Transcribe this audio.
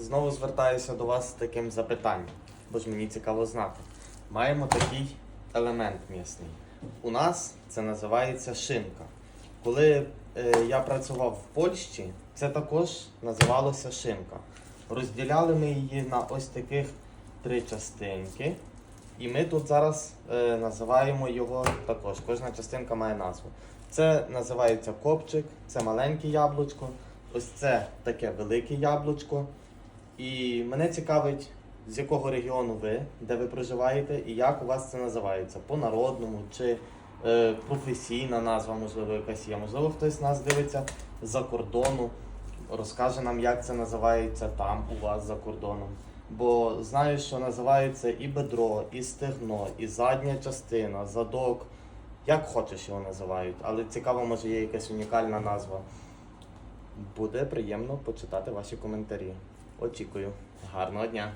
Знову звертаюся до вас з таким запитанням, бо ж мені цікаво знати. Маємо такий елемент м'ясний. У нас це називається шинка. Коли е, я працював в Польщі, це також називалося шинка. Розділяли ми її на ось таких три частинки. І ми тут зараз е, називаємо його також. Кожна частинка має назву. Це називається копчик, це маленьке яблучко, ось це таке велике яблучко. І мене цікавить, з якого регіону ви, де ви проживаєте, і як у вас це називається? По-народному чи е, професійна назва, можливо, якась є. Можливо, хтось нас дивиться з-за кордону, розкаже нам, як це називається там у вас за кордоном. Бо знаю, що називається і бедро, і стегно, і задня частина, задок. Як хочеш його називають, але цікаво, може є якась унікальна назва. Буде приємно почитати ваші коментарі. Очікую. Гарного дня!